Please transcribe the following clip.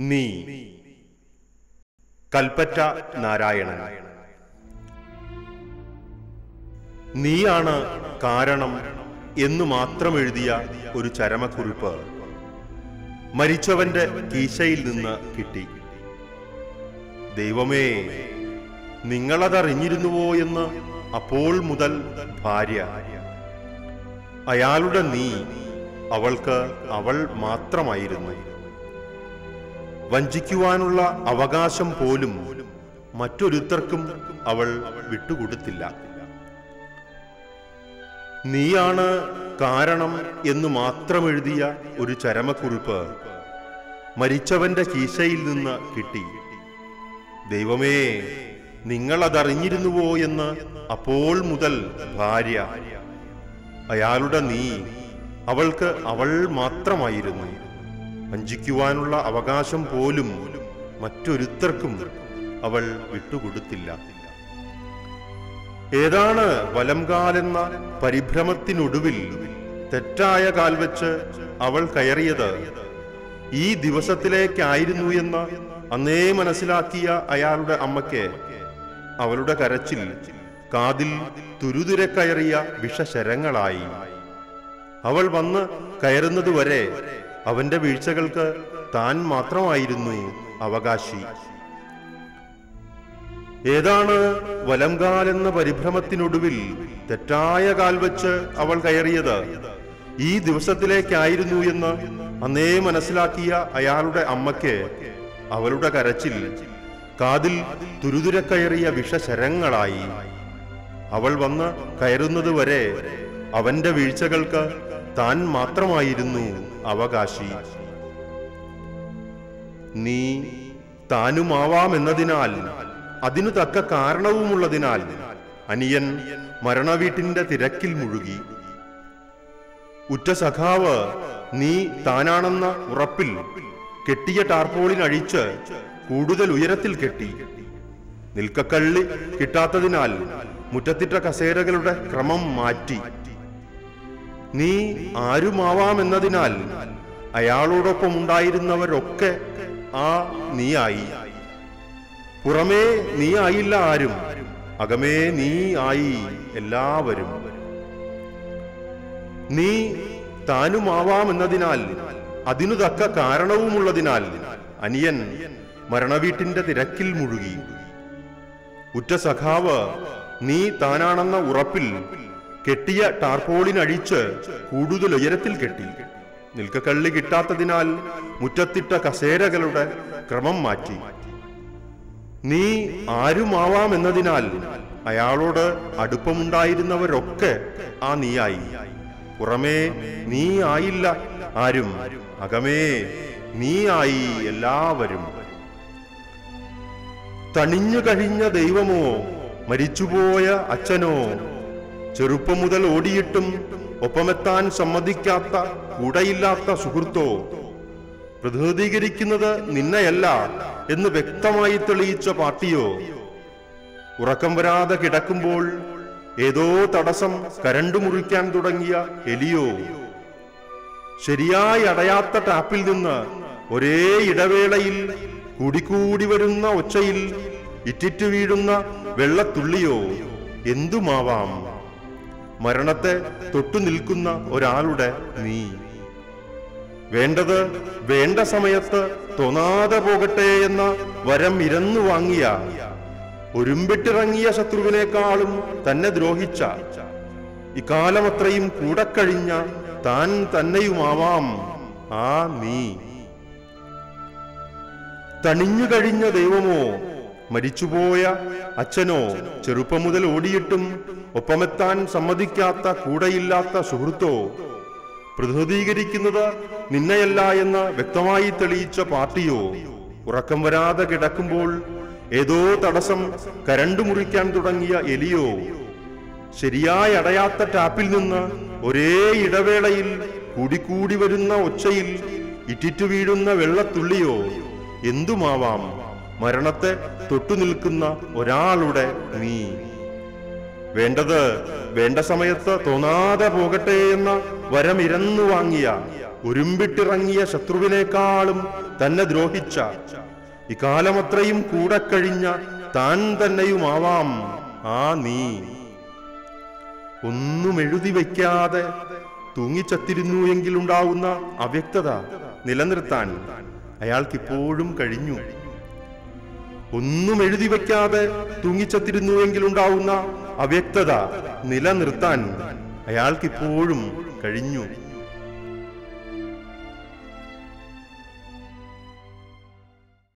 നീ. കൽപ്പറ്റ നാരായണൻ. നീയാണ് കാരണം എന്ന് മാത്രം എഴുതിയ ഒരു ചരമക്കുറിപ്പ്. മരിച്ചവന്റെ കീശയിൽ നിന്ന് കിട്ടി. ദൈവമേ നിങ്ങളതറിഞ്ഞിരുന്നുവോ എന്ന് അപ്പോൾ മുതൽ ഭാര്യ. അയാളുടെ നീ അവൾക്ക് അവൾ മാത്രമായിരുന്നു. വഞ്ചിക്കുവാനുള്ള അവകാശം പോലും മറ്റൊരുത്തർക്കും അവൾ വിട്ടുകൊടുത്തില്ല. നീയാണ് കാരണം എന്ന് മാത്രം എഴുതിയ ഒരു ചരമക്കുറിപ്പ് മരിച്ചവന്റെ കീശയിൽ നിന്ന് കിട്ടി. ദൈവമേ നിങ്ങളതറിഞ്ഞിരുന്നുവോ എന്ന് അപ്പോൾ മുതൽ ഭാര്യ. അയാളുടെ നീ അവൾക്ക് അവൾ മാത്രമായിരുന്നു. വഞ്ചിക്കുവാനുള്ള അവകാശം പോലും മറ്റൊരുത്തർക്കും അവൾ വിട്ടുകൊടുത്തില്ല. ഏതാണ് വലംകാലെന്ന പരിഭ്രമത്തിനൊടുവിൽ തെറ്റായ കാൽ വെച്ച് അവൾ കയറിയത്? ഈ ദിവസത്തിലേക്കായിരുന്നു എന്ന് അന്നേ മനസ്സിലാക്കിയ അയാളുടെ അമ്മയ്ക്ക് അവളുടെ കരച്ചിൽ കാതിൽ തുരുതുരെ കയറിയ വിഷശരങ്ങളായി. അവൾ വന്ന് കയറുന്നതുവരെ അവന്റെ വീഴ്ചകൾക്ക് താൻ മാത്രമായിരുന്നു അവകാശി. ഏതാണ് വലംകാലെന്ന പരിഭ്രമത്തിനൊടുവിൽ തെറ്റായ കാൽ വെച്ച് അവൾ കയറിയത്? ഈ ദിവസത്തിലേക്കായിരുന്നു എന്ന് അന്നേ മനസ്സിലാക്കിയ അയാളുടെ അമ്മയ്ക്ക് അവളുടെ കരച്ചിൽ കാതിൽ തുരുതുര കയറിയ വിഷശരങ്ങളായി. അവൾ വന്ന് കയറുന്നതുവരെ അവന്റെ വീഴ്ചകൾക്ക് താൻ മാത്രമായിരുന്നു അവകാശി. നീ താനുമാവാമെന്നതിനാൽ അതിനു തക്ക കാരണവുമുള്ളതിനാൽ അനിയൻ മരണവീട്ടിന്റെ തിരക്കിൽ മുഴുകി. ഉറ്റ സഖാവ് നീ താനാണെന്ന ഉറപ്പിൽ കെട്ടിയ ടാർപോളിനഴിച്ച് കൂടുതൽ ഉയരത്തിൽ കെട്ടി. നിൽക്കക്കള്ളി കിട്ടാത്തതിനാൽ മുറ്റത്തിട്ട കസേരകളുടെ ക്രമം മാറ്റി. നീ ആരുമാവാമെന്നതിനാൽ അയാളോടൊപ്പം ഉണ്ടായിരുന്നവരൊക്കെ ആ നീയായി. പുറമേ നീ ആയില്ല ആരും അകമേ നീ ആയി എല്ലാവരും. നീ താനുമാവാമെന്നതിനാൽ അതിനു തക്ക കാരണവുമുള്ളതിനാൽ അനിയൻ മരണവീട്ടിന്റെ തിരക്കിൽ മുഴുകി. ഉറ്റ സഖാവ് നീ താനാണെന്ന ഉറപ്പിൽ കെട്ടിയ ടാർപോളിനഴിച്ച് കൂടുതൽ ഉയരത്തിൽ കെട്ടി. നിൽക്കക്കള്ളി കിട്ടാത്തതിനാൽ മുറ്റത്തിട്ട കസേരകളുടെ ക്രമം മാറ്റി. നീ ആരുമാവാമെന്നതിനാൽ അയാളോട് അടുപ്പമുണ്ടായിരുന്നവരൊക്കെ ആ നീയായി. പുറമേ നീ ആയില്ല. ആരും. അകമേ നീ ആയി എല്ലാവരും. തണിഞ്ഞു കഴിഞ്ഞ ദൈവമോ മരിച്ചുപോയ അച്ഛനോ ചെറുപ്പം മുതൽ ഓടിയിട്ടും ഒപ്പമെത്താൻ സമ്മതിക്കാത്ത കൂടെയില്ലാത്ത സുഹൃത്തോ പ്രതിനിധീകരിക്കുന്നത് നിന്നെയല്ല എന്ന് വ്യക്തമായി തെളിയിച്ച പാർട്ടിയോ? ഉറക്കം വരാതെ കിടക്കുമ്പോൾ ഏതോ തടസ്സം കരണ്ടു മുറിക്കാൻ തുടങ്ങിയ എലിയോ? ശരിയായി അടയാത്ത ടാപ്പിൽ നിന്ന് ഒരേ ഇടവേളയിൽ കൂടിക്കൂടി വരുന്ന ഒച്ചയിൽ ഇറ്റിറ്റു വീഴുന്ന വെള്ളത്തുള്ളിയോ? എന്തുമാവാം? മരണത്തെ തൊട്ടു നിൽക്കുന്ന ഒരാളുടെ നീ. വേണ്ടത് വേണ്ട സമയത്ത് തോന്നാതെ പോകട്ടെ എന്ന വരം ഇരന്നു വാങ്ങിയ ഒരുമ്പിട്ടിറങ്ങിയ ശത്രുവിനേക്കാളും തന്നെ ദ്രോഹിച്ച ഇക്കാലമത്രയും കൂടെ കഴിഞ്ഞ താൻ തന്നെയുമാവാം ആ നീ. തണിഞ്ഞു കഴിഞ്ഞ ദൈവമോ മരിച്ചുപോയ അച്ഛനോ ചെറുപ്പം മുതൽ ഓടിയിട്ടും ഒപ്പമെത്താൻ സമ്മതിക്കാത്ത കൂടെയില്ലാത്ത സുഹൃത്തോ പ്രതിനിധീകരിക്കുന്നത് നിന്നെയല്ല എന്ന് വ്യക്തമായി തെളിയിച്ച പാർട്ടിയോ ഉറക്കം വരാതെ കിടക്കുമ്പോൾ ഏതോ തടസ്സം കരണ്ടു മുറിക്കാൻ തുടങ്ങിയ എലിയോ ശരിയായി അടയാത്ത ടാപ്പിൽ നിന്ന് ഒരേ ഇടവേളയിൽ കൂടിക്കൂടി വരുന്ന ഒച്ചയിൽ ഇറ്റിറ്റു വീഴുന്ന വെള്ളത്തുള്ളിയോ എന്തുമാവാം? മരണത്തെ തൊട്ടുനിൽക്കുന്ന ഒരാളുടെ നീ. വേണ്ടത് വേണ്ട സമയത്ത് തോന്നാതെ പോകട്ടെ എന്ന വരമിരന്നു വാങ്ങിയ ഒരുമ്പിട്ടിറങ്ങിയ ശത്രുവിനേക്കാളും തന്നെ ദ്രോഹിച്ച ഇക്കാലമത്രയും കൂടെ കഴിഞ്ഞ താൻ തന്നെയുമാവാം ആ നീ. ഒന്നും എഴുതി വയ്ക്കാതെ തൂങ്ങിച്ചത്തിരുന്നു എങ്കിലുണ്ടാവുന്ന അവ്യക്തത നിലനിർത്താൻ അയാൾക്കിപ്പോഴും കഴിഞ്ഞു. ഒന്നും എഴുതി വയ്ക്കാതെ തൂങ്ങിച്ചത്തിരുന്നുവെങ്കിൽ ഉണ്ടാവുന്ന അവ്യക്തത നിലനിർത്താൻ അയാൾക്കിപ്പോഴും കഴിഞ്ഞു.